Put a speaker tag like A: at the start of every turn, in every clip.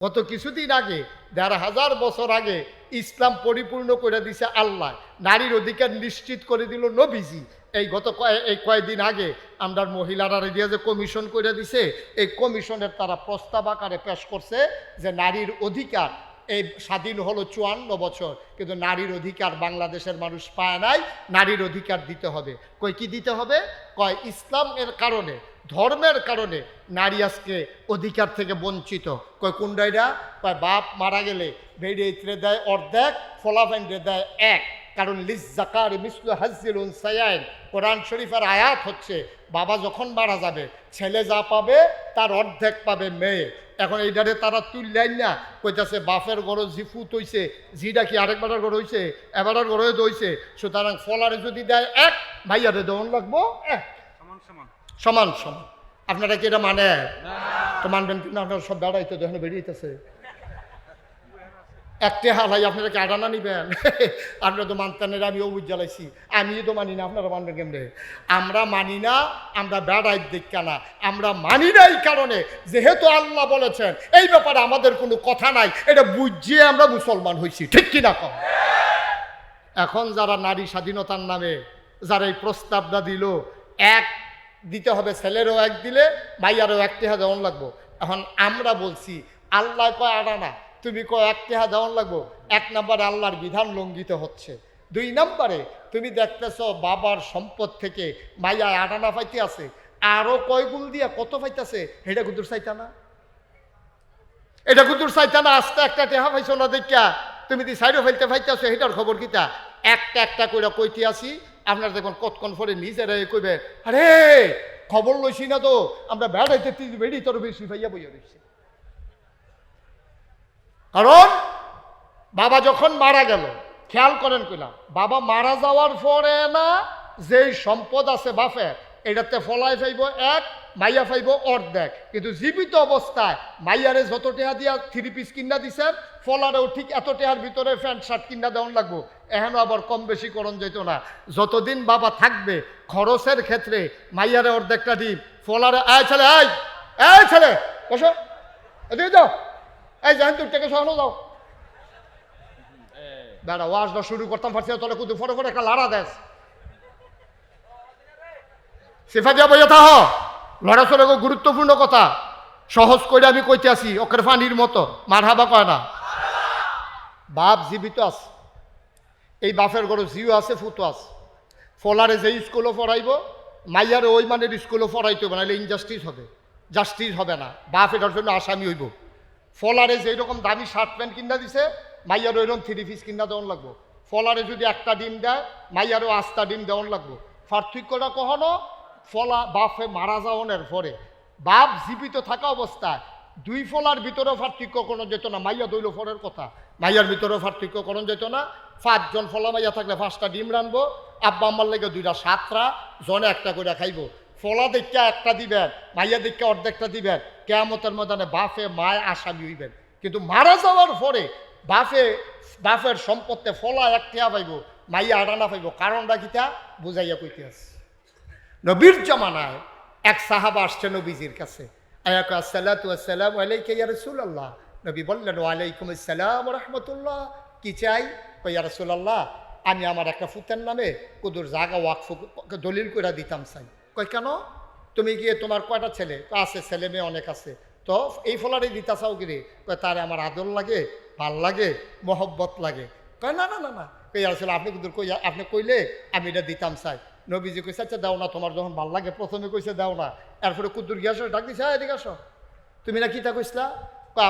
A: গত কিছুদিন আগে, দেড় হাজার বছর আগে, ইসলাম পরিপূর্ণ করে দিছে আল্লাহ। নারীর অধিকার নিশ্চিত করে দিল নবীজি। এই গত এই কয়েকদিন আগে আমরা মহিলারা রেডিয়া যে কমিশন করে দিছে, এই কমিশনের তারা প্রস্তাব আকারে পেশ করছে যে নারীর অধিকার, এই স্বাধীন হলো চুয়ান্ন বছর, কিন্তু নারীর অধিকার বাংলাদেশের মানুষ পায় নাই, নারীর অধিকার দিতে হবে। কই কি দিতে হবে? কয় ইসলামের কারণে ধর্মের কারণে নারী আজকে অধিকার থেকে বঞ্চিত। কয় কুন্ডাইরা কয় বাপ মারা গেলে বেড়ে ইতরে দেয় অর্ধেক ফলাফেন্ডে দেয় এক। কারণ লিজ জাকার মিসলু হাজিল সায়াইন কোরআন শরীফের আয়াত হচ্ছে, বাবা যখন মারা যাবে, ছেলে যা পাবে, তার অর্ধেক পাবে মেয়ে। এখন এইটারে তারা তুললেন না, কইতাছে বাপের গরো জিফু তৈছে জিটা কি আরেকবারের গড় হইছে? এবারের গড় হইছে। সুতরাং ফলারে যদি দেয় এক ভাইয়ারে দেওয়ান লাগবো এক।
B: সমান সমান।
A: আপনারা কি এটা মানে? তো মানবেন কিন্তু আপনারা সব বেড়াইতে দেখেন বেরিয়েছে একটা হালাই আপনারা কি আডানা নিবেন? আপনারা তো মানতেন আমি অবুজ জ্বালাইছি। আমি তো মানি না আপনারা মানবেন কেমনে? আমরা মানি না আমরা বেড়াই দেখা না। আমরা মানি না এই কারণে যেহেতু আল্লাহ বলেছেন এই ব্যাপারে আমাদের কোনো কথা নাই। এটা বুঝিয়ে আমরা মুসলমান হয়েছি ঠিক কিনা কম? এখন যারা নারী স্বাধীনতার নামে যারা এই প্রস্তাবটা দিল এক দিতে হবে, ছেলেরও এক দিলে, মাইয়ারও এক টেহা দেওয়ান লাগবো। এখন আমরা বলছি, আল্লাহ কয় আড়ানা তুমি কয় এক টেহা দেওয়ান লাগবো? এক নম্বরে আল্লাহর বিধান লঙ্ঘিত হচ্ছে। দুই নম্বরে, তুমি দেখতেছ বাবার সম্পদ থেকে মাইয়া আটানা পাইতে আছে, আরও কয় গুল দিয়া কত পাইতেছে, এটা কুদুর চাইতা না। এটা কুদুর চাইতা না, আস্তে একটা টেহা পাইছো না দেখা তুমি দি সাইডও ফেলতে ফাইতেছো এটার খবর কিতা? একটা একটা করে কইতে আসি আপনার দেখুন কতক্ষণ পরে নিজেরা কইবে, আরে, খবর লইছি না তো, আমরা বেড়াইতে বেড়ি তোর বেশি ভাইয়া বইয়া রয়েছে কারণ বাবা যখন মারা গেল, খেয়াল করেন কইলাম, বাবা মারা যাওয়ার পরে না, যেই সম্পদ আছে বাপের এটাতে ফলাই ফাইব এক মাইয়া ফাইব অর্ধেক। কিন্তু জীবিত অবস্থায় মাইয়ারে যত টেহা দিয়া থ্রি পিস কিনা দিছেন ফলারেও ঠিক এত টেহার ভিতরে প্যান্ট শার্ট কিনা দেওয়ান লাগবো। এহেন আবার কম বেশি করণ যেত না। যতদিন বাবা থাকবে খরচের ক্ষেত্রে মাইয়ারে অর্ধেকটা দিন ফলারে আয় ছেলে আয় এই ছেলে বসো। এদিকে যাও। এই জাহেন তুই টেকে সহানো যাও। দাঁড়া ওয়াজটা শুরু করতাম ফার্সি তোরা কুদু ফটো ফটো একটা লাড়া দেশ সিফা দিয়া বইয়া থাহ। লড়াচড়া গুরুত্বপূর্ণ কথা। সহজ করে আমি কইতে আসি ওকের ফানির মতো। মার হাবা কয় না। বাপ জীবিত আছে। এই বাপের ঘরে জিও আছে, ফুটো আছে। ফলারে যে স্কুলও পড়াইব, মাইয়ারে ওই মানের স্কুলও পড়াইতে হবে নাহলে ইনজাস্টিস হবে। জাস্টিস হবে না। বাপ এটার জন্য আসামি হইব। ফলারে যেই রকম দামি শার্ট প্যান্ট কিনা দিছে, মাইয়ার ওইরকম থ্রি পিস কিনা দেওয়ান লাগবো। ফলারে যদি একটা ডিম দেয়, মাইয়ারও আস্তা ডিম দেওয়ান লাগবো। পার্থক্যটা কখনো ফলা বাপে মারা যাওয়ানের পরে, বাপ জীবিত থাকা অবস্থায় দুই ফলার ভিতরেও পার্থক্য কোনো যেত না, মাইয়া দইল ফলের কথা। মাইয়ার ভিতরেও পার্থক্য কোনো যেত না, পাঁচজন ফলা মাইয়া থাকলে পাঁচটা ডিম রানবো, আব্বা আম্মার লেগে দুইটা সাতটা, জনে একটা করে খাইব। ফলা দেখা একটা দিবেন, মাইয়া দেখা অর্ধেকটা দিবেন, কেয়ামতের ময়দানে বাফে মায় আসামি হইবেন। কিন্তু মারা যাওয়ার পরে বাফে বাফের সম্পত্তি ফলা একটা পাইব, মাইয়া আটানা পাইব। কারণটা কিতা? বুঝাইয়া কইতে আছে। নবীর জমানায় এক সাহাবা আসছে নবীজির কাছে। আয়াক নবী বললেন, ওয়ালাইকুম আসসালাম রহমতুল্লাহ। কি চাই? ইয়া আমি আমার একটা ফুতের নামে কুদুর জাগা ওয়াকফ দলিল করে দিতাম চাই। কই কেন? তুমি গিয়ে তোমার কয়টা ছেলে? আছে, ছেলে মেয়ে অনেক আছে। তো এই ফলারে দিতা চাও কি রে কয়, তারে আমার আদর লাগে, ভালো লাগে, মহব্বত লাগে। কয়, না না না না। কই আসলে আপনি কিন্তু কই আপনি কইলে আমি এটা দিতাম চাই। নবীজি কইছে আচ্ছা দাও না তোমার যখন ভালো লাগে প্রথমে কইছে দাও না। এরপরে কুদ্দুর গিয়ে আসো ডাক দিছে "হ্যাঁ, এদিকে আসো। তুমি না কিতা কইসলা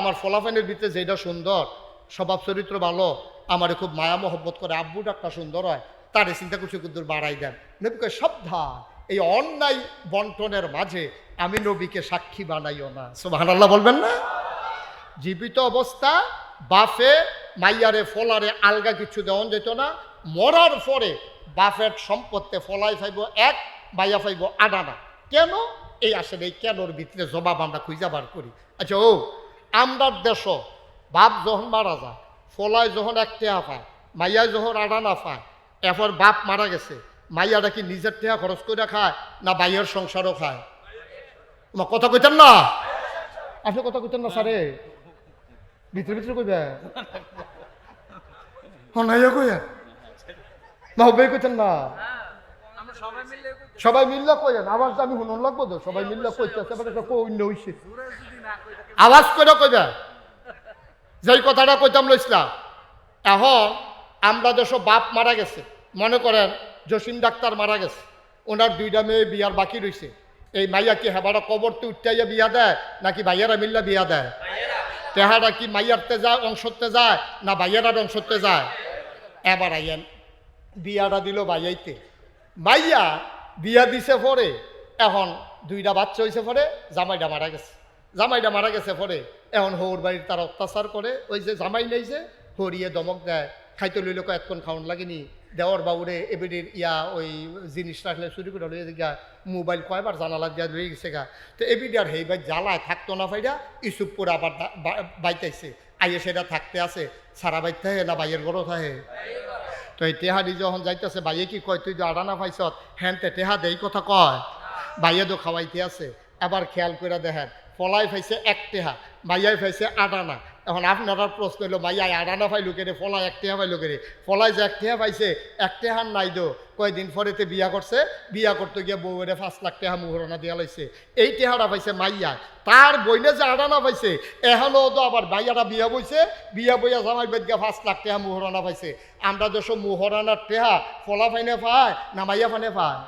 A: আমার ফলাফানের ভিতরে যেটা সুন্দর স্বভাব চরিত্র ভালো আমারে খুব মায়া মহব্বত করে আব্বু ডাকটা সুন্দর হয় তারে চিন্তা করছে কুদ্দুর বাড়াই দেন। নবী কয় সাবধান এই অন্যায় বন্টনের মাঝে আমি নবীকে সাক্ষী বানাইও না। সুবহানাল্লাহ বলবেন না? জীবিত অবস্থা বাফে মাইয়ারে ফলারে আলগা কিছু দেওয়ান যেত না মরার পরে বাফের সম্পত্তি ফলাই ফাইব, এক মাইয়া ফাইব আডানা কেন? এই আসলে এই কেনর ভিতরে জবাব আমরা খুঁজা বার করি। আচ্ছা ও, আমরা দেশ, বাপ যখন মারা যায় ফলায় যখন এক টেহা পায় মাইয়ায় যখন আডানা পায়, এরপর বাপ মারা গেছে, মাইয়াটা কি নিজের টেহা খরচ করে খায় না বাইয়ের সংসারও খায়? তোমার কথা কইতেন না? আপনি কথা কইতেন না, স্যারে। ভিতরে ভিতরে কইবে হনাইয়া কইয়া? মাহবে কইতেন না।
B: সবাই
A: মিল্লা কইেন আওয়াজটা আমি শুনুন লাগবো তো? সবাই মিল্লা কইতেছে একটা অন্য হইছে।
B: না
A: আওয়াজ করে কইবে। যেই কথাটা কইতাম লইছিলাম এখন আমরা দেশ বাপ মারা গেছে মনে করেন জসিম ডাক্তার মারা গেছে ওনার দুইটা মেয়ে বিয়ার বাকি রইছে। এই মাইয়া কি হেবাটা কবরতে উঠাইয়া বিয়া দেয় নাকি ভাইয়ারা মিল্লা বিয়া দেয়? তেহারা কি মাইয়ারতে যায় অংশতে যায় না ভাইয়ারার অংশতে যায়? এবার আইয়েন। বিয়াটা দিল ভাইয়াইতে মাইয়া বিয়া দিছে পরে, এখন দুইটা বাচ্চা হয়েছে পরে, জামাইটা মারা গেছে। জামাইটা মারা গেছে পরে, এখন হৌর বাড়ির তার অত্যাচার করে, ওই যে জামাই নেই যে, হরিয়ে দমক দেয়, খাইতে লইলে এতক্ষণ খাওয়ান লাগেনি, দেওয়ার বাবুরে এবিডির ইয়া ওই জিনিস রাখলে চুরি করে লইয়া গা মোবাইল কয়বার জানালা দিয়া রয়ে গেছে গা। তো এবিডি আর হেই ভাই জ্বালায় থাকতো না ফাইডা ইসুপুর আবার বাইতাইছে আইয়ে সেটা থাকতে আছে, সারা বাইতে না, বাইয়ের গরো থাকে। তো এই টেহারি যখন যাইতেছে, ভাইয়ে কি কয়, তুই তো আডানা পাইছত হ্যানতে টেহা দেই কথা কয়। ভাইয়ে তো খাওয়াইতে আছে। আবার খেয়াল করে দেখেন, ফলাই ফাইছে এক টেহা ভাইয়াই ফাইছে আডানা এখন আপনারা প্রশ্ন হলো মাইয়াই আডানা পাইলো কেনে? ফলাই এক টেহা পাইলো কেনে? ফলাই যে এক টেহা পাইছে, এক টেহার নাই দো কয়দিন পরেতে বিয়া করছে। বিয়া করতে গিয়ে বউরে পাঁচ লাখ টেহা মুহরণা দিয়া লাইছে। এই টেহারা পাইছে মাইয়া। তার বইনে যে আডানা পাইছে এহলো তো আবার মাইয়াটা বিয়া বইছে। বিয়া বইয়া জামাই বেদগা পাঁচ লাখ টেহা মুহরণা পাইছে। আমরা দেশ মুহরানার টেহা ফলা ফাইনে পায় না মাইয়া ফাইনে পায়?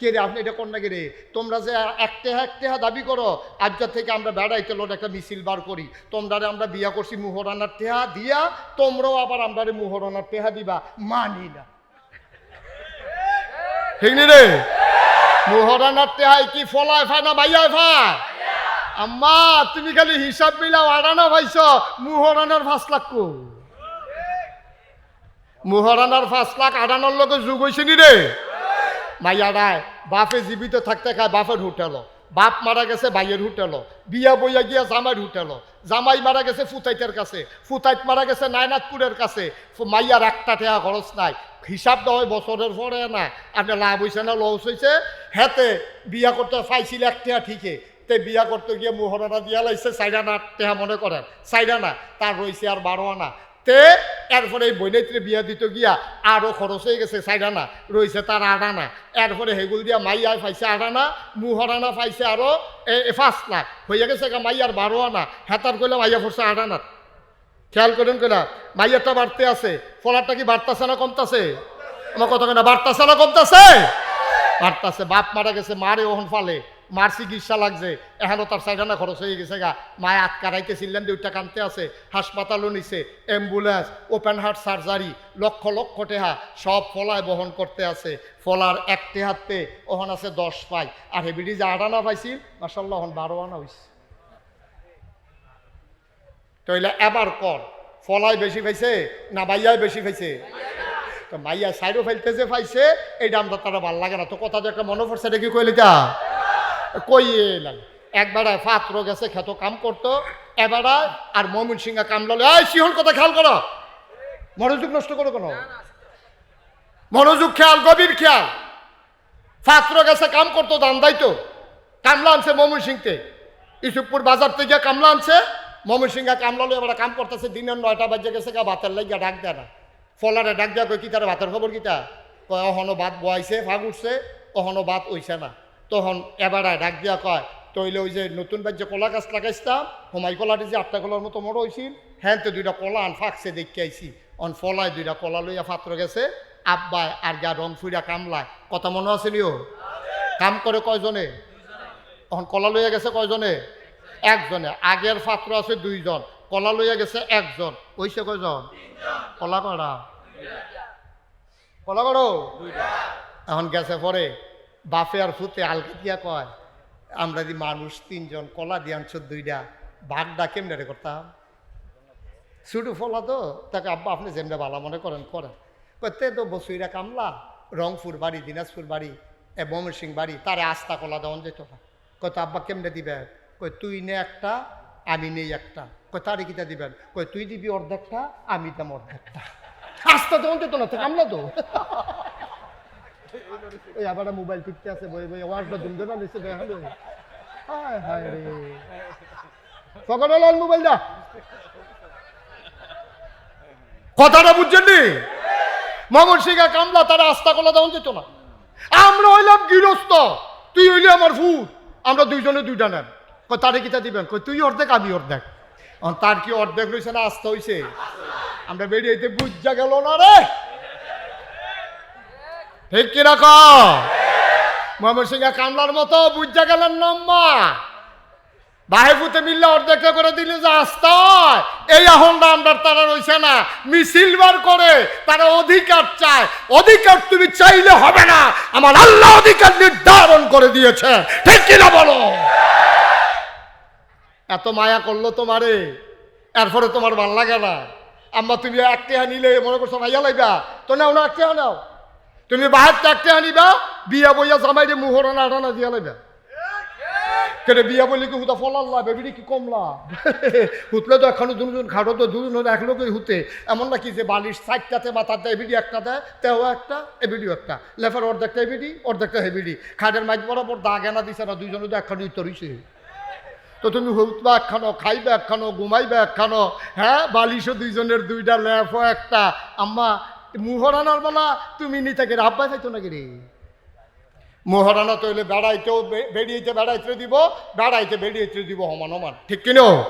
A: কে রে, আপনি এটা কোন রে? তোমরা যে এক টেহা এক দাবি করো আজকের থেকে আমরা বেড়াইতে লোট একটা মিছিল বার করি। তোমরা আমরা বিয়া করছি মুহরানার টেহা দিয়া, তোমরাও আবার আমরা মুহরানার টেহা দিবা। মানি না। ঠিক নি রে? মুহরানার টেহাই কি ফলায় ফায় না বাইয়ায় ফায় আম্মা, তুমি খালি হিসাব মিলাও, আড়ানা ভাইছ, মুহরানার পাঁচ লাখ কো? মুহরানার পাঁচ লাখ আড়ানোর লোকে যুগ হয়েছে নি রে? মাইয়ারায় বাপে জীবিত থাকতে খায় বাপের হুটেলো। বাপ মারা গেছে ভাইয়ের হুটেলো। বিয়া বইয়া গিয়া জামাইয়ের হুটেলো। জামাই মারা গেছে ফুতাইতের কাছে। ফুতাইত মারা গেছে নায়নাথপুরের কাছে। মাইয়ার একটা টেহা খরচ নাই। হিসাব দেওয়া হয় বছরের পরে না। আপনি লাভ হয়েছে না, লস হয়েছে হেতে বিয়া করতে পাইছিল এক টেহা ঠিকই। তে বিয়া করতে গিয়ে মুহরানা দিয়া লাইছে, চাইরা না টেহা মনে করেন। চাইরা না। তার রয়েছে আর বারো আনা তে, এরপরে এই বৈনাইত্রে বিয়া দিতে গিয়া আরও খরচ হয়ে গেছে চাইরানা রয়েছে তার আড়ানা এরপরে হেগুল দিয়া মাইয়ায় পাইছে আড়ানা মুহরানা পাইছে আরও এ পাঁচ লাখ। হইয়া গেছে মাইয়ার বারো আনা হেতার কইলে মাইয়া পড়ছে আড়ানা খেয়াল করেন কইলা মাইয়ারটা বাড়তে আছে ফলারটা কি বাড়তাছে না কমতাছে? আমার কথা কেনা বাড়তাছে না কমতাছে? বাড়তাছে বাপ মারা গেছে মারে ওহন ফালে। মার চিকিৎসা লাগছে। এখনও তার সাইডানা খরচ হয়ে গেছে গা। মায় আটকারাইতেছিলেন দুইটা কানতে আছে। হাসপাতালও নিছে, ambulance open heart surgery lakh lakh টেহা, সব ফলায় বহন করতে আছে। ফলার এক টেহাতে ওহন আছে দশ পাই। আর হেবিডি যে আট আনা পাইছিল? মাসাল্লাহ ওহন বারো আনা হয়েছে তইলে এবার কর ফলায় বেশি পাইছে না বাইয়ায় বেশি পাইছে? তো মাইয়া সাইডও ফেলতে যে পাইছে, এই দামটা তারা ভালো লাগে না। তো কথা যে একটা মনে পড়ছে, এটা কি কইলে তা কই লাগে একবারে পাত্র গেছে খেত কাম করতো এবারে আর মমিন সিংহা কামলালে এই সিহন, কথা খেয়াল করো। মনোযোগ নষ্ট করো কেন? মনোযোগ খেয়াল, গভীর খেয়াল। পাত্র গেছে কাম করতো, দান দাইতো। কামলা আনছে মমিন সিংতে ইসুপুর বাজার থেকে কামলা আনছে মমিন সিংহা কামলালে এবার কাম করতেছে, দিনের নয়টা বাজে গেছে গা, ভাতের লাগিয়া ডাক দেয় না। ফলারে ডাক দেওয়া কই কি তার ভাতের খবর কিতা কয়, অহনো ভাত বয়াইছে, ভাগ উঠছে, অহনো ভাত হইছে না। তখন এবারে ডাক দিয়া কয়, তইলে ওই যে নতুন বাজ্য কলা গাছ লাগাইছিলাম হোমাই কলাটি যে আটটা কলার মতো বড় হয়েছিল হ্যাঁ তো দুইটা কলা আন, ফাঁকছে দেখতে আইছি। অন ফলায় দুইটা কলা লইয়া পাত্র গেছে, আব্বায় আর গা রং ফুইরা কামলায়। কথা মনে আছে নিও? কাম করে কয়জনে? এখন কলা লইয়া গেছে কয়জনে? একজনে। আগের পাত্র আছে দুইজন, কলা লইয়া গেছে একজন। ওইছে কয়জন? কলা করা কলা করো এখন গেছে পরে? বাপে আর ফুতে আলকা দিয়া কয়, আমরা যদি মানুষ তিনজন কলা দিয়ে আনছো দুইটা ভাগটা কেমনে রে করতাম? শুধু ফলা তো, তাকে, আব্বা, আপনি যেমনি ভালো মনে করেন করেন। করতে তো বসুইরা কামলা, রংপুর বাড়ি, দিনাজপুর বাড়ি, এ ময়মনসিং বাড়ি, তারে আস্তা কলা দেওয়ান যেত না। কত আব্বা কেমনে দিবে? কই তুই নে একটা, আমি নেই একটা। কই তারে কিটা দিবেন? কই তুই দিবি অর্ধেকটা, আমি দাম অর্ধেকটা। আস্তা দেওয়ান যেত না, তো কামলা তো। ওই আবার মোবাইল টিপতে আছে, বই বই ওয়াজটা দুমদে না নিচে দেখা। হায় হায় রে। পকড় মোবাইল দা কথাটা বুঝছেন নি? মামুন সিংহা কামলা, তারা আস্থা কলা দেওয়া যেত না। আমরা হইলাম গৃহস্থ, তুই হইলি আমার ফুট আমরা দুইজনে দুইটা নেন। কই তারে কিটা দিবেন? কই তুই অর্ধেক, আমি অর্ধেক। তার কি অর্ধেক রয়েছে না, আস্থা হইছে? আমরা বেরিয়েতে বুঝা গেল না রে। ঠিক কীরকম মোহাম্মদ সিংহা কামলার মতো বুঝা গেলেন নম্মা বাহেবুতে মিললে অর্ধেকটা করে দিলে যে আস্থা হয়, এই আহনটা আমরা তারা রইছে না। মিছিল বার করে তারা অধিকার চায়। অধিকার তুমি চাইলে হবে না। আমার আল্লাহ অধিকার নির্ধারণ করে দিয়েছে। ঠিক কিনা বলো? এত মায়া করল তোমারে এরপরে তোমার ভালো লাগে না। আম্মা তুমি এক টেহা নিলে মনে করছ ভাইয়া লাইবা। তো নাও না এক টেহা নাও। তুমি বাহার এক টেহা নিবা বিয়া বইয়া জামাইরে মুহরনা আটানা দিয়া লাইবা। কেটে বিয়া বলি কি হুতা ফলাল্লা বেবিডি কি কমলা হুতলে তো এখনও দুজন খাটো তো দুজন এক লোকই হুতে। এমন নাকি যে বালিশ সাইডটাতে বা তার এবিডি একটা দেয়, তেও একটা, এবিডিও একটা। লেফার অর্ধেকটা এবিডি, অর্ধেকটা হেবিডি। খাটের মাইক বরাবর দাগ এনা দিছে না, দুইজনে তো একখানো ইতরিছে তো তুমি হুতবা একখানো খাইবে একখানো ঘুমাইবে একখানো হ্যাঁ? বালিশও দুইজনের দুইটা, লেফও একটা। আম্মা মুহরানার বেলা তুমি নিতে গেলে আব্বাই খাইতো নাকি রে? মহারানা তৈলে বেড়াইতেও বে- বেরিয়েতে বেড়াইতে দিব, বেড়াইতে বেরিয়েতে দিব সমান সমান ঠিক কিনো?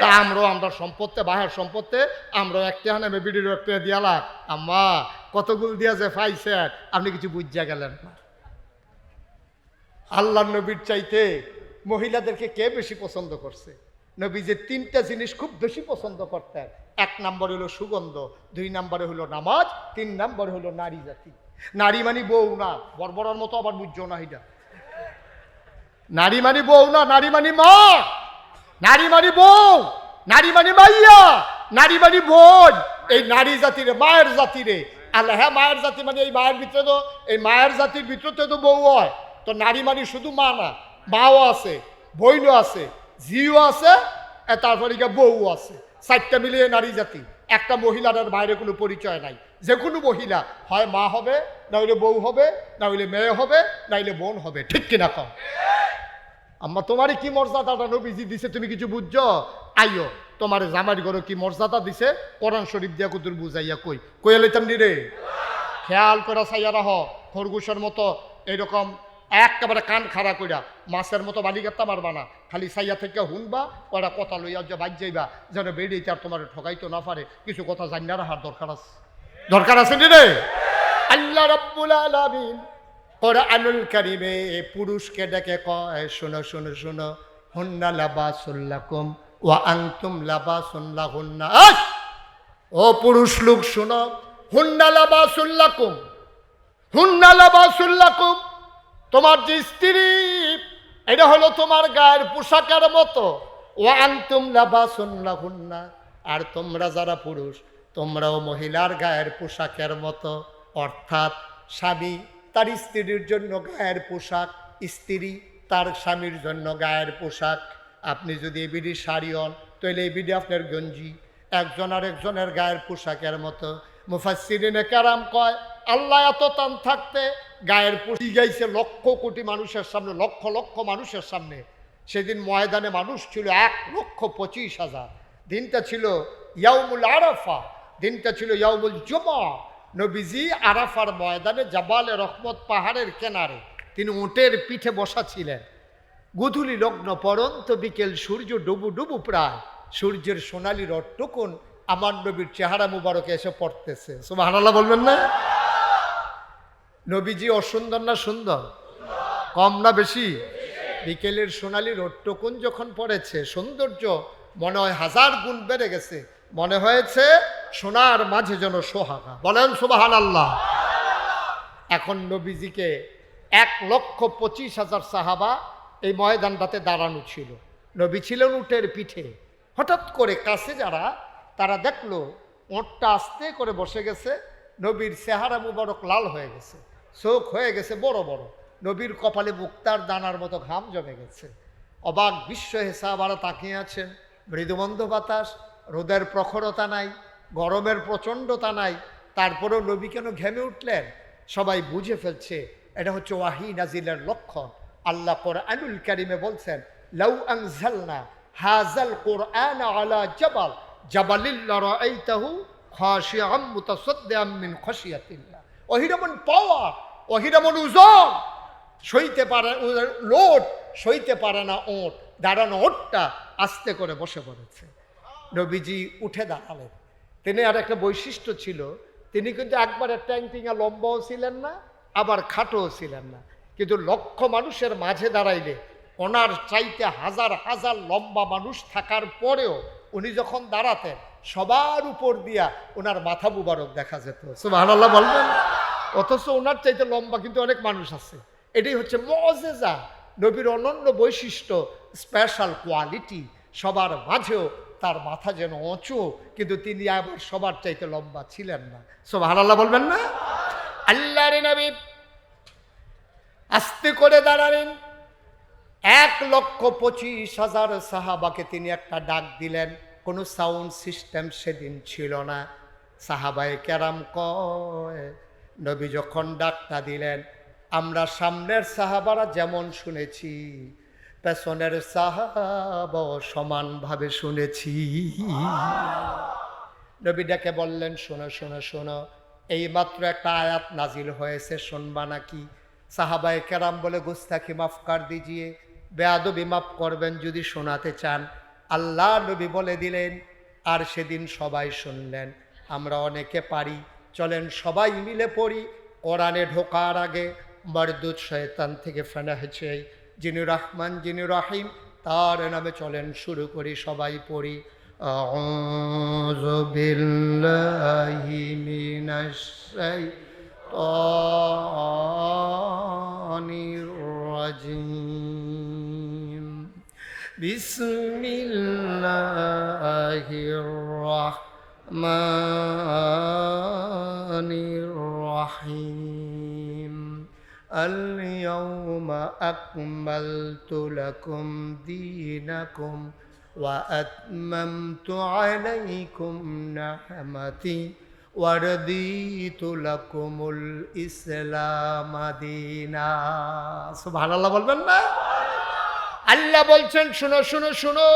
A: তা আমরাও আমরা সম্পত্তি, বাহের সম্পত্তি আমরা একটা হানে বিডির একটা দিয়ালা। আম্মা, কতগুলো দিয়া যে পাইছে আপনি কিছু বুঝা গেলেন না। আল্লাহ নবীর চাইতে মহিলাদেরকে কে বেশি পছন্দ করছে? নবী যে তিনটা জিনিস খুব বেশি পছন্দ করতেন। এক নম্বর হলো সুগন্ধ, দুই নম্বরে হলো নামাজ, তিন নম্বরে হলো নারী জাতি। নারী মানে বউ না, বর্বরার মতো আবার বুঝছ না এটা। নারী মানে বউ না, নারী মানে মা। নারী মানে বউ, নারী মানে মাইয়া, নারী মানে বোন। এই নারী জাতিরে মায়ের জাতিরে। আল্লাহ হ্যাঁ মায়ের জাতি মানে এই মায়ের ভিতরে তো, এই মায়ের জাতির ভিতরে তো বউ হয়। তো নারী মানে শুধু মা না, মাও আছে বইনও আছে। জিও আছে তারপরে গিয়ে বউ আছে। চারটা মিলিয়ে নারী জাতি। একটা মহিলার বাইরে কোনো পরিচয় নাই। যে কোনো মহিলা। হয় মা হবে না হইলে বউ হবে না হইলে মেয়ে হবে না হইলে বোন হবে। ঠিক কিনা কম আম্মা, তোমারই কি মর্যাদাটা নবীজি দিছে, তুমি কিছু বুঝছ? আইও তোমার জামাই ঘরে কি মর্যাদা দিছে? কোরআন শরীফ দিয়া কুতুর বুঝাইয়া কই। কই লইতাম নি রে? খেয়াল করে চাইয়া রাহ খরগোশের মতো এরকম একেবারে কান খাড়া কইরা, মাছের মতো বালিগাত্তা মারবা না, খালি সাইয়া থেকে শুনবা ওরা কথা লইয়া যে বাজ যাইবা, যেন বেরিয়ে আর তোমার ঠকাইতে না পারে, কিছু কথা জানিয়া রাখার দরকার আছে। দরকার আছে নি রে? আল্লাহ রাব্বুল আলামিন কোরআনুল কারিমে পুরুষকে ডেকে কয়, শোনো শোনো, শুনো, হুন্না লাবাসুল্লাকুম ওয়া আনতুম লাবাসুল্লাহুন্না আয়! ও পুরুষ লোক, শোনো, হুন্না লাবাসুল্লাকুম হুন্না লাবাসুল্লাকুম তোমার যে স্ত্রী, এটা হলো তোমার গায়ের পোশাকের মতো। ও আনতুম লাবাসুল্লাহুন্না আর তোমরা যারা পুরুষ, তোমরাও মহিলার গায়ের পোশাকের মতো। অর্থাৎ স্বামী তার স্ত্রীর জন্য গায়ের পোশাক, স্ত্রী তার স্বামীর জন্য গায়ের পোশাক। আপনি যদি এবিডি শাড়ি হন, তাহলে এবিডি আপনার গঞ্জি। একজন আর একজনের গায়ের পোশাকের মতো। মুফাসিরিনে কারাম কয়, আল্লাহ এত টান থাকতে গায়ের পুষি গাইছে? লক্ষ কোটি মানুষের সামনে, লক্ষ লক্ষ মানুষের সামনে। সেদিন ময়দানে মানুষ ছিল এক লক্ষ পঁচিশ হাজার। দিনটা ছিল ইয়াউমুল আরাফা, দিনটা ছিল ইয়াউমুল জুমা। নবীজি আরাফার ময়দানে জাবালে রহমত পাহাড়ের কেনারে তিনি উটের পিঠে বসা ছিলেন। গধূলি লগ্ন পরন্ত বিকেল সূর্য ডুবু ডুবু প্রায়। সূর্যের সোনালি রটটুকুন আমার নবীর চেহারা মুবারকে এসে পড়তেছে। সুবহানাল্লাহ বলবেন না? নবীজি অসুন্দর না সুন্দর? কম না বেশি? বিকেলের সোনালি রটটুকুন যখন পড়েছে, সৌন্দর্য মনে হয় হাজার গুণ বেড়ে গেছে। মনে হয়েছে সোনার মাঝে যেন সোহাগা। বলেন সুবাহান আল্লাহ এখন নবীজিকে এক লক্ষ পঁচিশ হাজার সাহাবা এই ময়দানটাতে দাঁড়ানো ছিল। নবী ছিলেন উটের পিঠে। হঠাৎ করে কাছে যারা তারা দেখল ওঁটটা আস্তে করে বসে গেছে, নবীর চেহারা মুবারক লাল হয়ে গেছে, চোখ হয়ে গেছে বড় বড়। নবীর কপালে মুক্তার দানার মতো ঘাম জমে গেছে। অবাক বিশ্ব হেসাবারা তাকিয়ে আছেন, মৃদুমন্দ বাতাস, রোদের প্রখরতা নাই, গরমের প্রচণ্ডতা নাই, তারপরেও নবী কেন ঘেমে উঠলেন? সবাই বুঝে ফেলছে, এটা হচ্ছে ওয়াহি নাজিলের লক্ষণ। আল্লাহ কোরআনুল কারিমে বলছেন, লাউ আনজালনা হাজাল কোরআন আলা জাবাল। জাবালিল্লা রাআইতাহু খাশিআম মুতাসাদ্দিআম মিন খাশিয়াতিল্লাহ। অহিরমন পাওয়ার, অহিরমন ওজন সইতে পারে লোড সইতে পারে না ওট, দাঁড়ানো ওটটা আস্তে করে বসে পড়েছে। নবীজি উঠে দাঁড়ালেন। তিনি আর একটা বৈশিষ্ট্য ছিল, তিনি কিন্তু একবারে ট্যাংটিঙা লম্বাও ছিলেন না, আবার খাটোও ছিলেন না। কিন্তু লক্ষ মানুষের মাঝে দাঁড়াইলে, ওনার চাইতে হাজার হাজার লম্বা মানুষ থাকার পরেও উনি যখন দাঁড়াতেন, সবার উপর দিয়া ওনার মাথা মুবারক দেখা যেত। সুবহানাল্লাহ বলবেন? অথচ ওনার চাইতে লম্বা কিন্তু অনেক মানুষ আছে। এটাই হচ্ছে মজেজা। নবীর অনন্য বৈশিষ্ট্য স্পেশাল কোয়ালিটি সবার মাঝেও তার মাথা যেন উঁচু, কিন্তু তিনি আবার সবার চাইতে লম্বা ছিলেন না। সুবহানাল্লাহ বলবেন না? আল্লাহর নবী আস্তে করে দাঁড়ালেন। এক লক্ষ পঁচিশ হাজার সাহাবাকে তিনি একটা ডাক দিলেন। কোনো সাউন্ড সিস্টেম সেদিন ছিল না। সাহাবায় ক্যারাম কয়, নবী যখন ডাকটা দিলেন, আমরা সামনের সাহাবারা যেমন শুনেছি, পেছনের সাহাবাও সমানভাবে শুনেছি। নবী ডেকে বললেন, শোনো শোনো শোনো এই মাত্র একটা আয়াত নাজিল হয়েছে, শুনবা নাকি? সাহাবায় কেরাম বলে, গুস্তাখি মাফ কর দিজিয়ে বেয়াদবি মাফ করবেন যদি শোনাতে চান আল্লাহ নবী বলে দিলেন আর সেদিন সবাই শুনলেন আমরা অনেকে পারি চলেন সবাই মিলে পড়ি কোরআনে ঢোকার আগে মরদুদ শয়তান থেকে ফেনা হয়েছে যিনি রহমান যিনি রহিম তার নামে চলেন শুরু করি সবাই পড়ি أعوذ بالله من الشيطان الرجيم بسم الله الرحمن الرحيم اليوم أكملت لكم دينكم وأتممت عليكم نعمتي ورديت لكم الإسلام دينا سبحان الله والمنه আল্লাহ বলছেন, শুনো শুনো শুনো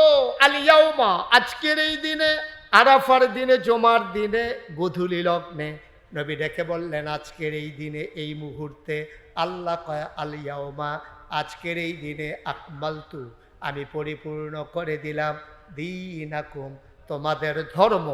A: আলিয়াউমা আজকের এই দিনে, আরাফার দিনে, জমার দিনে, গধূলি লগ্নে। নবী ডেকে বললেন, আজকের এই দিনে, এই মুহূর্তে আল্লাহ কয় আলিয়াউমা আজকের এই দিনে আকমালতু, আমি পরিপূর্ণ করে দিলাম দিনাকুম, তোমাদের ধর্ম।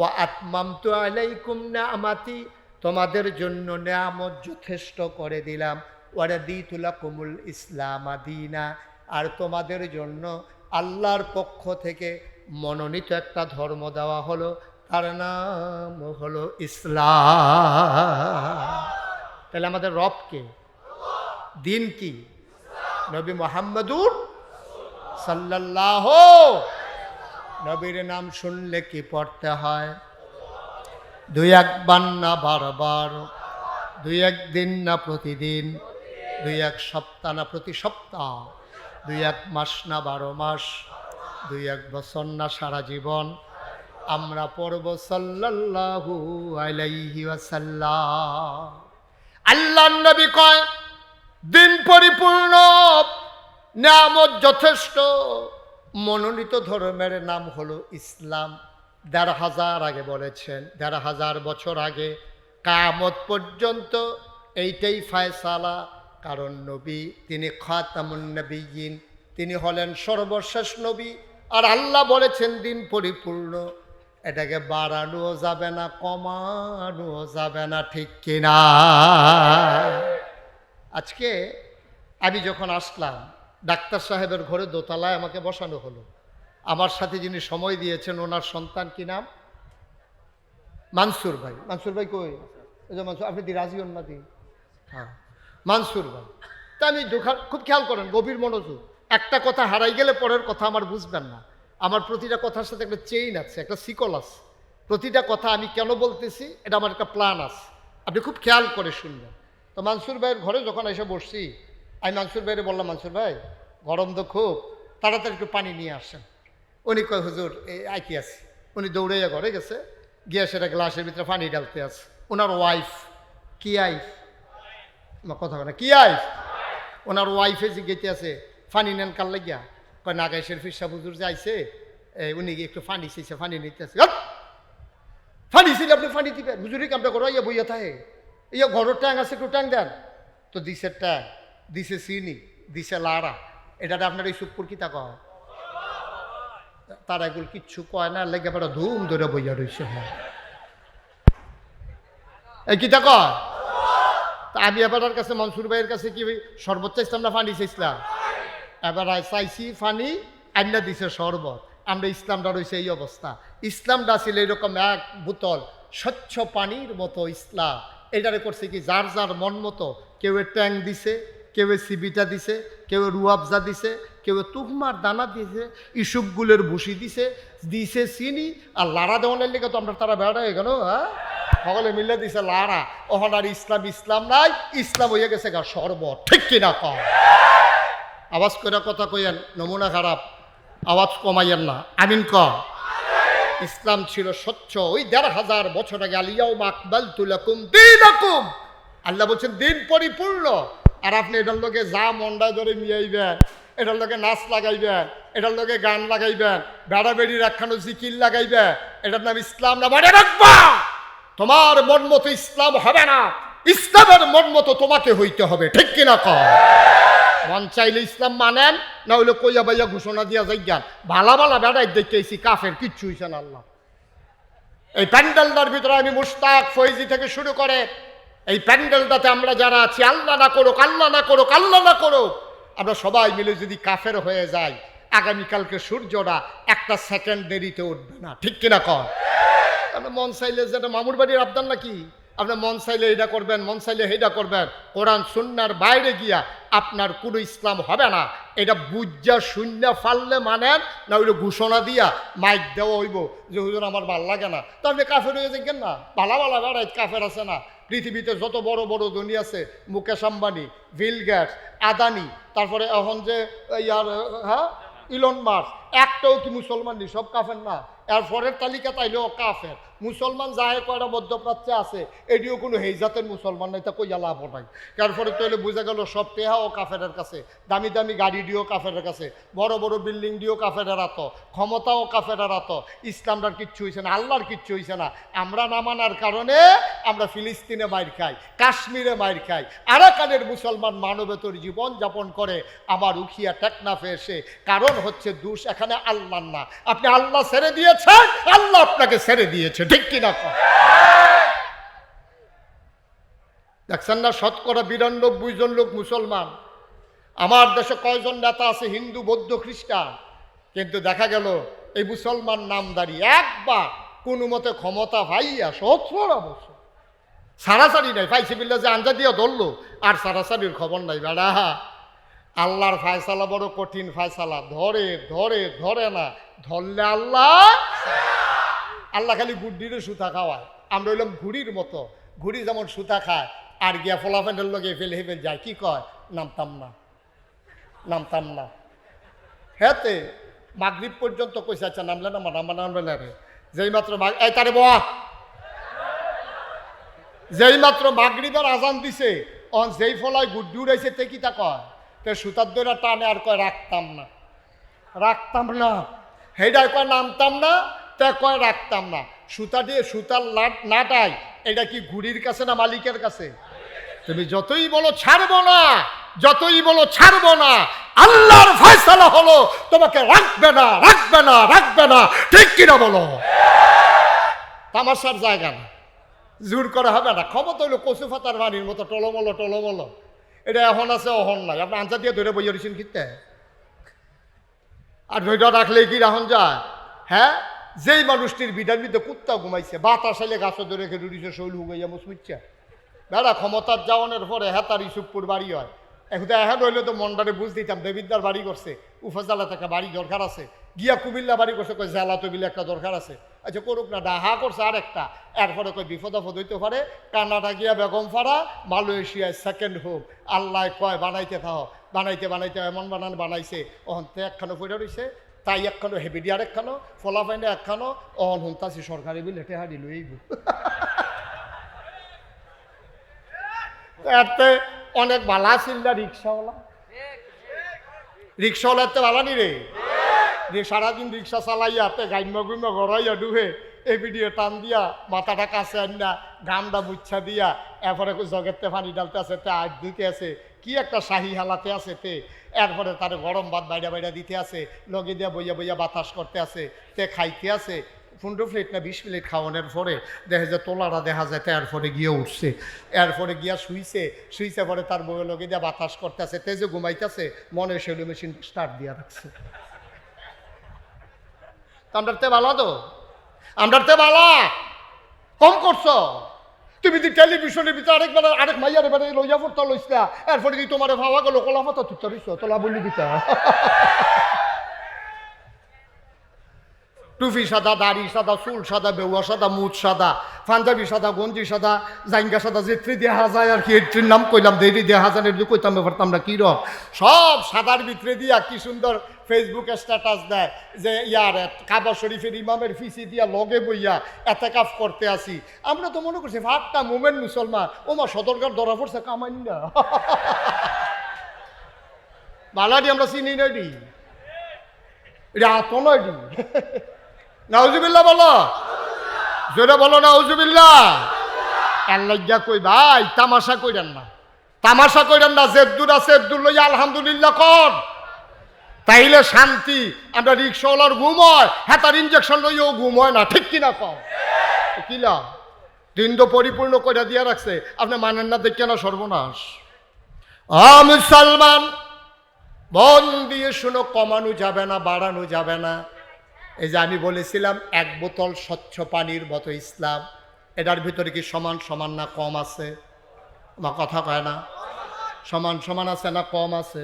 A: ও আত্মাম তো আলাইকুম না আমাতি তোমাদের জন্য নেয়ামত যথেষ্ট করে দিলাম। ওরা দি তুলা কুমুল ইসলাম আদিনা আর তোমাদের জন্য আল্লাহর পক্ষ থেকে মনোনীত একটা ধর্ম দেওয়া হলো, তার নাম হলো ইসলাম। তাহলে আমাদের রবকে দিন কি? নবী মোহাম্মদুর সাল্লাল্লাহ। নবীর নাম শুনলে কি পড়তে হয়? দুই একবার না বারবার, দুই একদিন না প্রতিদিন, দুই এক সপ্তাহ না প্রতি সপ্তাহ। দুই এক মাস না বারো মাস, দুই এক বছর না সারা জীবন। আমরা পড়ব সাল্লাল্লাহু আলাইহি ওয়াসাল্লাম। নবী কয়, দিন পরিপূর্ণ নামত যথেষ্ট। মনোনীত ধর্মের নাম হলো ইসলাম। দেড় হাজার আগে বলেছেন, দেড় হাজার বছর আগে কামত পর্যন্ত এইটাই ফায়সালা। কারণ নবী, তিনি খাতামুন নবীন তিনি হলেন সর্বশেষ নবী। আর আল্লাহ বলেছেন, দিন পরিপূর্ণ। এটাকে বাড়ানোও যাবে না, কমানোও যাবে না, ঠিক কিনা আজকে আমি যখন আসলাম, ডাক্তার সাহেবের ঘরে দোতলায় আমাকে বসানো হলো। আমার সাথে যিনি সময় দিয়েছেন, ওনার সন্তান কি নাম? মানসুর ভাই। মানসুর ভাই কই? মানসুর, আপনি দি রাজি হন না দি হ্যাঁ। মানসুর ভাই। তা আমি খুব খেয়াল করেন, গভীর মনোযোগ। একটা কথা হারাই গেলে পরের কথা আমার বুঝবেন না। আমার প্রতিটা কথার সাথে একটা চেইন আছে, একটা সিকল আছে। প্রতিটা কথা আমি কেন বলতেছি, এটা আমার একটা প্ল্যান আছে। আপনি খুব খেয়াল করে শুনবেন। তো মানসুর ভাইয়ের ঘরে যখন এসে বসছি, আমি মানসুর ভাইয়ের বললাম, মানসুর ভাই, গরম তো খুব, তাড়াতাড়ি একটু পানি নিয়ে আসেন। উনি কয়, হুজুর, এই আইকি আছে? উনি দৌড়াইয়া ঘরে গেছে, গিয়ে সেটা গ্লাসের ভিতরে পানি ডালতে আছে। ওনার ওয়াইফ কি আইফ কথা বলে কি আইফ ওনার ওয়াইফে জিজ্ঞেতে আছে ফানি নেন কাল লাগিয়া? কয়, নাগাইশের ফিরসা হুজুর যে উনি একটু ফানি চাইছে ফানি নিতে আছে ফানি ছিল আপনি ফানি দিবেন। বুঝুরি কামটা করো ইয়া বইয়া থাকে। ইয়া ঘরের ট্যাং আছে, একটু ট্যাং দেন। তো দিছে ট্যাং, দিছে চিনি, দিছে লাড়া এটাতে আপনার এই সুপুর কি তা তারা এগুলো কিচ্ছু কয় না লেগে পড়া ধুম ধরে বইয়া রয়েছে হ্যাঁ। এই কিতা কয়? তা আমি এবার কাছে, মনসুর ভাইয়ের কাছে কি সর্বোচ্চ ইসলাম না ফানি চাইছিলাম এবার চাইছি ফানি আন্না দিছে শরবত। আমরা ইসলামটা রয়েছে এই অবস্থা। ইসলামটা ছিল এরকম এক বোতল স্বচ্ছ পানির মতো ইসলাম। এটারে করছে কি, যার যার মন মতো, কেউ ট্যাং দিছে, কেউ সিবিটা দিছে, কেউ রুয়াবজা দিছে, কেউ তুহমার দানা দিছে ইসুকগুলের ভুসি দিছে দিছে চিনি, আর লাড়া দেওয়ানের লেগে তো আমরা তারা বেড়া হয়ে গেল হ্যাঁ? সকলে মিলে দিছে লাড়া আর ইসলাম ইসলাম নাই। ইসলাম হয়ে গেছে গা শরবত ঠিক কিনা কম আওয়াজ করে কথা কইয়েন, নমুনা খারাপ। আওয়াজ কমাইয়েন না। আমিন ক ইসলাম ছিল স্বচ্ছ। ওই দেড় হাজার বছর আগে আলিয়াও মাকবাল তুলাকুম দিনাকুম। আল্লাহ বলছেন, দিন পরিপূর্ণ। আর আপনি এটার লোকে যা মন্ডায় ধরে মিয়াইবেন এটার লোকে নাচ লাগাইবেন, এটার লোকে গান লাগাইবেন বেড়া বেড়ি রাখানো জিকির লাগাইবেন, এটার নাম ইসলাম না, মনে রাখবা! তোমার মন মতো ইসলাম হবে না। ইসলামের মন মতো তোমাকে হইতে হবে, ঠিক কিনা কর মন চাইলে ইসলাম মানেন না হইলে কইয়া বাইয়া ঘোষণা দিয়া যাইগান ভালা ভালা বেড়াই দেখতেছি, কাফের কিচ্ছু হইছে না আল্লাহ। এই প্যান্ডেলটার ভিতরে আমি মুস্তাক ফৈজি থেকে শুরু করে, এই প্যান্ডেলটাতে আমরা যারা আছি, আল্লাহ না করুক, আল্লাহ না করুক, আল্লাহ না করুক, আমরা সবাই মিলে যদি কাফের হয়ে যাই, আগামীকালকে সূর্যটা একটা সেকেন্ড দেরিতে উঠবে না, ঠিক কিনা কর আপনার মন চাইলে যেটা মামুর বাড়ির আবদান নাকি? আপনার মন চাইলে এটা করবেন, মন চাইলে সেইটা করবেন। কোরআন সুন্নার বাইরে গিয়া আপনার কোনো ইসলাম হবে না। এটা বুঝা শূন্য ফাললে মানেন না ওইটা ঘোষণা দিয়া মাইক দেওয়া হইব যে, হুজুর, আমার ভালো লাগে না। তো আপনি কাফের হয়ে দেখেন না। ভালা ভালা বেড়াই কাফের আছে না। পৃথিবীতে যত বড় বড় ধনী আছে, মুকেশ আম্বানি, বিল গেটস, আদানি, তারপরে এখন যে ইয়ার হ্যাঁ ইলন মার্স একটাও কি মুসলমান নেই, সব কাফের না। এর পরের তালিকা তাইলেও কাফের। মুসলমান যাহে কয়টা মধ্যপ্রাচ্যে আছে, এটিও কোনো হেই জাতের মুসলমান নাই, তা কইয়া লাভ নাই। তারপরে তাইলে বোঝা গেল সব টেহাও কাফেরের কাছে, দামি দামি গাড়ি দিয়েও কাফেরের কাছে, বড় বড় বিল্ডিং দিয়েও কাফেরের আত ক্ষমতাও কাফেরের আত ইসলামটার কিচ্ছু হয়েছে না, আল্লাহর কিচ্ছু হয়েছে না। আমরা না মানার কারণে আমরা ফিলিস্তিনে মাইর খাই, কাশ্মীরে মাইর খাই। আরাকানের মুসলমান মানবেতর জীবন যাপন করে, আবার উখিয়া টেকনাফে এসে, কারণ হচ্ছে দুষ এখানে আল্লাহ না। আপনি আল্লাহ ছেড়ে দিয়েছেন আল্লাহ আপনাকে ছেড়ে দিয়েছে, ঠিক কিনা? দেখছেন না, শতকরা বিরানব্বই জন লোক মুসলমান। আমার দেশে কয়জন নেতা আছে, হিন্দু, বৌদ্ধ, খ্রিস্টান? কিন্তু দেখা গেল, এই মুসলমান নামদারি একবার কোনো মতে ক্ষমতা ভাইয়া সত্তর বছর। সারাসারি নাই পাইছে বিল্লা যে আঞ্জা দিয়ে ধরলো, আর সারাসারির খবর নাই, বেড়া। আল্লাহর ফায়সালা বড় কঠিন ফায়সালা, ধরে ধরে ধরে না ধরলে আল্লাহ? আল্লাহ খালি গুড্ডিরে সুতা খাওয়ায়। আমরা হইলাম ঘুড়ির মতো। ঘুড়ি যেমন সুতা খায়, আর গিয়া ফলাফেন্ডের লগে ফেলে হেফেল যায়, কি কয়? নামতাম না। নামতাম না। হেতে মাগরীব পর্যন্ত কইসা আচ্ছা নামলে না নামা নামবে না রে। যেই মাত্র এই তারে বাহ যেই মাত্র মাগরিবের আজান দিছে, অন যেই ফলায় গুড্ডি উড়াইছে, তে কি তা কয়? তে সুতার দইরা টানে আর কয়, রাখতাম না। রাখতাম না। হেডায় কয় নামতাম না তে কয় রাখতাম না। সুতা দিয়ে সুতার লাট নাটাই এটা কি ঘুড়ির কাছে না মালিকের কাছে? তুমি যতই বলো ছাড়বো না, যতই বলো ছাড়বো না, আল্লাহর ফয়সালা হলো তোমাকে রাখবে না রাখবে না রাখবে না। ঠিক কিনা বলো? তামাশার জায়গা না। জোর করা হবে না। ক্ষমতা হইল কচু ফাতার বাণীর মতো টলমলো টলমলো। এটা এখন আছে অহন নাই। আপনি আনসার দিয়ে ধরে বইয়া দিয়েছেন কিতে আর ধৈর্য রাখলে কি রাহন যায়? হ্যাঁ? যেই মানুষটির বিধান বিধে কুত্তা ঘুমাইছে, বাতাস আইলে গাছও ধরে রেখে রুড়িছে শৈল হুগাইয়া মুসমিচ্ছে বেড়া ক্ষমতার যাওয়ানোর পরে হেতার ইসুকপুর বাড়ি হয়। এখন এখন হইলে তো মন্ডারে বুঝ দিতাম দেবিদ্দার বাড়ি করছে উফাজালা একটা বাড়ি দরকার আছে। গিয়া কুমিল্লা বাড়ি করছে কয়, জেলা তবিল একটা দরকার আছে। আচ্ছা করুক না ডাহা করছে আর একটা এরপরে কই বিপদ আপদ হইতে পারে, কানাডা গিয়া বেগম ফাড়া, মালয়েশিয়ায় সেকেন্ড হোম আল্লাহ কয়, বানাইতে থাও। বানাইতে বানাইতে এমন বানান বানাইছে। অহন তে একখানো পড়ে রইছে, তাই একখানো হেভিডিয়ার একখানো ফলাফাইনে একখানো অহন হুনতাছি সরকারি বিল, হেঁটে হারি লইব এতে অনেক বালা চিল্লা রিক্সাওয়ালা। রিক্সাওয়ালা এতে বালা নি রে? সারাদিন রিক্সা চালাইয়া তে গাইম্য গুম্য গড়াইয়া ডুহে এই ভিডিও টান দিয়া মাথাটা কাছে আন না মুচ্ছা দিয়া। এরপরে জগেতে পানি ডালতে আছে, তে আট দিতে আছে। কি একটা শাহি হালাতে আছে তে। এরপরে তার গরম ভাত বাইরা বাইরা দিতে আছে। লগে দিয়া বইয়া বইয়া বাতাস করতে আছে, তে খাইতে আছে। পনেরো প্লেট না বিশ প্লেট খাওয়ানোর পরে দেখা যায় তোলাটা দেখা যায় এরপরে গিয়ে উঠছে। এরপরে গিয়া শুইছে শুইছে পরে তার বউয়ের লগে দিয়া বাতাস করতে আছে। তে যে ঘুমাইতেছে মনে সেলু মেশিন স্টার্ট দিয়া রাখছে। আমরার তে বালা তো? আমরার তে বালা? কম করছ? তুমি যদি টেলিভিশনের ভিতরে আরেকবার, আরেক মাইয়ারে বেড়ে লইয়া পড়তা লইসলা এরপরে যদি তোমার ভাবা গেল? কলা পাতা তুই তরিস তোলা বলি দিতা। টুপি সাদা, দাড়ি সাদা, চুল সাদা বেউয়া সাদা, মুদ সাদা, পাঞ্জাবি সাদা, গঞ্জি সাদা, জাইঙ্গা সাদা যেত্রি দেখা যায় আর কি এটির নাম কইলাম, দেরি দেহা যায় এটি কইতাম পারতাম না কি রকম সব সাদার ভিতরে দিয়া কি সুন্দর ফেসবুকে স্ট্যাটাস দেয়, যে ইয়ার কাবা শরীফের ইমামের ফিসি দিয়া লগে বইয়া এতে কাফ করতে আসি। আমরা তো মনে করছি, ভাতটা মোমেন মুসলমান, ওমা সদরকার ধরা পড়ছে, কামাই না বালাডি আমরা চিনি এটা আত নয়ডি নাউজুবিল্লাহ বলো। জোরে বলো নাউজুবিল্লাহ। আল্লাহ কই ভাই, তামাশা কইরেন না। তামাশা কইরেন না জেদ্দুর আছে জেদ্দুর লইয়া আলহামদুলিল্লাহ কর তাইলে শান্তি, আমরা রিক্সাওয়ালার ঘুম হয় হ্যাঁ ইঞ্জেকশন লইয়াও ঘুম হয় না, ঠিক কিনা কম কিলা দিন তো পরিপূর্ণ করে দিয়া রাখছে, আপনি মানেন না, দেখে না সর্বনাশ। আ মুসলমান, মন দিয়ে শুনো, কমানো যাবে না, বাড়ানো যাবে না। এই যে আমি বলেছিলাম, এক বোতল স্বচ্ছ পানির মতো ইসলাম। এটার ভিতরে কি সমান সমান না কম আছে? আমার কথা কয় না। সমান সমান আছে না কম আছে?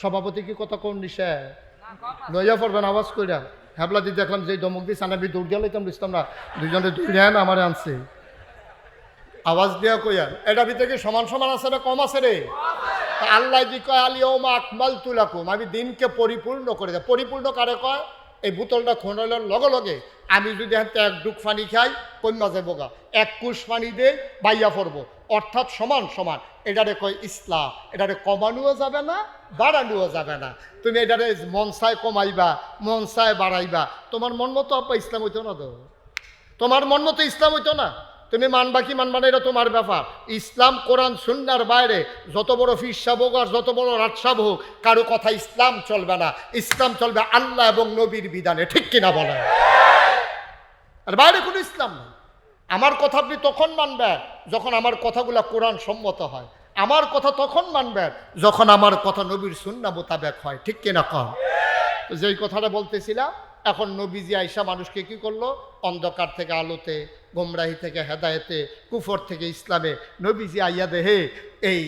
A: সভাপতি কি কথা কোন নিশে লইয়া পড়বেন, আওয়াজ কইরা। হ্যাবলা দিয়ে দেখলাম যে দমক দিস আমি দৌড় দিয়া লইতাম, বুঝতাম না দুজনে দৌড়ে আন আমার আনছে। আওয়াজ দিয়া কইয়া, এটার ভিতরে কি সমান সমান আছে না কম আছে রে? আল্লাহ জি কয় আলিয়মা আকমাল তুলাকুম আমি দিনকে পরিপূর্ণ করে দেয় পরিপূর্ণ কারে কয়? এই বোতলটা খোনাইলের লগে লগে আমি যদি এক ডুক পানি খাই, কন্যা যাব গা এক কুশ পানি দে, বাইয়া পড়ব। অর্থাৎ সমান সমান, এটারে কয় ইসলাম, এটারে কমানোও যাবে না, বাড়ানোও যাবে না। তুমি এটারে মনসায় কমাইবা, মনসায় বাড়াইবা। তোমার মন মতো আপা ইসলাম হইতো না তো? তোমার মন মতো ইসলাম হইতো না? তুমি মানবা কি মানবা না, এটা তোমার ব্যাপার। ইসলাম, কোরআন, সুন্নার বাইরে যত বড় ফিরসাব হোক আর যত বড় রাজসাব হোক কারও কথা ইসলাম চলবে না। ইসলাম চলবে আল্লাহ এবং নবীর বিধানে, ঠিক কিনা বলে আর বাইরে কোনো ইসলাম নেই। আমার কথা আপনি তখন মানবেন যখন আমার কথাগুলো কোরআন সম্মত হয়। আমার কথা তখন মানবেন যখন আমার কথা নবীর সুন্না মোতাবেক হয়, ঠিক কিনা কম যেই কথাটা বলতেছিলাম, এখন নবীজি আইসা মানুষকে কি করল? অন্ধকার থেকে আলোতে গোমরাহি থেকে হেদায়েতে, কুফর থেকে ইসলামে নবীজি আইয়া দেহে, এই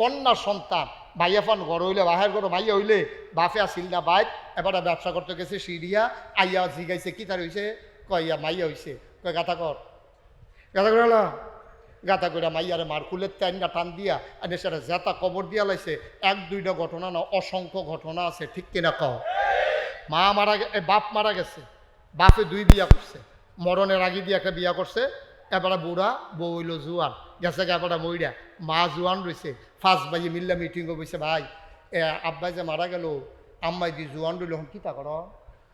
A: কন্যা সন্তান ভাইয়া ফান ঘর হইলে, বাহের ঘর ভাইয়া হইলে বাফে আসিল না বাইক এবারে ব্যবসা করতে গেছে সিরিয়া, আইয়া জিগাইছে, কি তার হইছে? কইয়া মাইয়া হইছে। কয়, গাথা কর। গাথা করে না গাথা করে মাইয়ারে মার কুলের টাইনটা টান দিয়া আর সেটা জেতা কবর দিয়া লাইছে। এক, দুইটা ঘটনা না, অসংখ্য ঘটনা আছে, ঠিক কিনা কও? মা মারা বাপ মারা গেছে, বাপে দুই বিয়া করছে। মরণের আগে দিয়ে একটা বিয়া করছে। এবারে বুড়া বউ হইল জুয়ান। গেছে এবারে মইরা। মা জুয়ান রয়েছে ফার্স্ট বাজি মিল্লা মিটিংও বইছে, ভাই আব্বাই যে মারা গেল, আম্মাই দি জুয়ান রইল হন কিতা কর?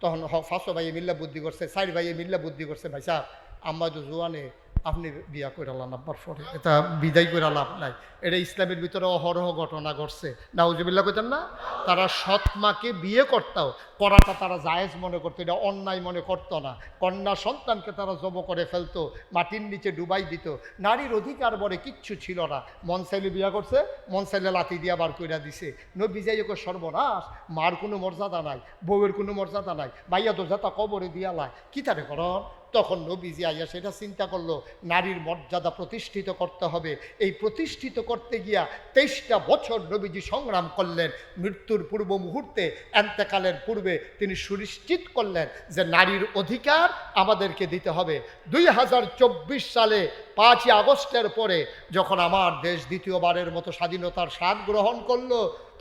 A: তখন ফার্স্ট ভাইয়ে মিল্লা বুদ্ধি করছে সাইড ভাইয়ে মিল্লা বুদ্ধি করছে, ভাই সাহ আম্মা তো জুয়ানে আপনি বিয়া করে আব্বার পরে। এটা বিদায় করে লাভ নাই। এটা ইসলামের ভিতরে অহরহ ঘটনা ঘটছে। নাউজুবিল্লা কইতেন না, তারা সৎ মাকে বিয়ে করতাও করাটা তারা জায়েজ মনে করতো, এটা অন্যায় মনে করতো না। কন্যা সন্তানকে তারা জব করে ফেলতো, মাটির নিচে ডুবাই দিত। নারীর অধিকার বলে কিচ্ছু ছিল না। মন চাইলে বিয়া করছে, মন চাইলে লাতি দিয়া বার কইরা দিছে। নবী ওকে সর্বনাশ, মার কোনো মর্যাদা নাই, বউয়ের কোনো মর্যাদা নাই। ভাইয়া যাতা কবরে দিয়া লাই কি তারে করন? তখন নবীজি আইয়া সেটা চিন্তা করল, নারীর মর্যাদা প্রতিষ্ঠিত করতে হবে। এই প্রতিষ্ঠিত করতে গিয়া তেইশটা বছর নবীজি সংগ্রাম করলেন। মৃত্যুর পূর্ব মুহূর্তে, এন্তেকালের পূর্বে তিনি সুনিশ্চিত করলেন যে নারীর অধিকার আমাদেরকে দিতে হবে। দুই হাজার চব্বিশ সালে পাঁচই আগস্টের পরে যখন আমার দেশ দ্বিতীয়বারের মতো স্বাধীনতার স্বাদ গ্রহণ করল,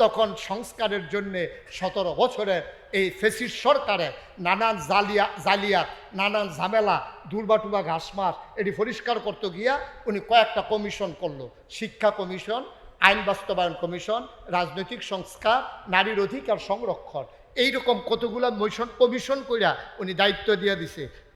A: তখন সংস্কারের জন্যে সতেরো বছরের এই ফেসির সরকারে নানান জালিয়া, জালিয়াত, নানান ঝামেলা, দুর্বাটুবা ঘাসমাস, এটি পরিষ্কার করতে গিয়া উনি কয়েকটা কমিশন করল। শিক্ষা কমিশন, আইন বাস্তবায়ন কমিশন, রাজনৈতিক সংস্কার, নারীর অধিকার সংরক্ষণ। এইরকম কতগুলা মিশন কমিশন করিয়া উনি দায়িত্ব দিয়ে দিছে।